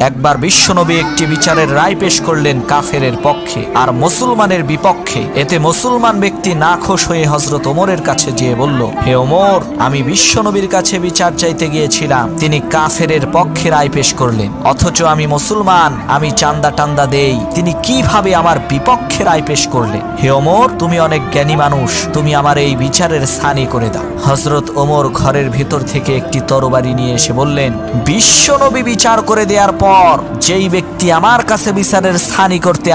একবার বিশ্বনবী একটি বিচারের রায় পেশ করলেন কাফেরের পক্ষে আর মুসলমানের বিপক্ষে। এতে মুসলমান ব্যক্তি নাখোশ হয়ে হজরত ওমরের কাছে যেয়ে বলল, হে ওমর, আমি বিশ্বনবীর কাছে বিচার চাইতে গিয়েছিলাম। তিনি কাফেরের পক্ষে রায় পেশ করলেন। অথচ আমি মুসলমান, আমি চান্দা টান্দা দেই। তিনি কীভাবে আমার বিপক্ষে রায় পেশ করলেন? হে ওমর, তুমি অনেক জ্ঞানী মানুষ। তুমি আমার এই বিচারের স্থানী করে দাও। হজরত ওমর ঘরের ভিতর থেকে একটি তরবারি নিয়ে এসে বললেন, বিশ্বনবী বিচার করে দেওয়ার পর পর যেই ব্যক্তি আমার কাছে বিচারের স্থানই করতে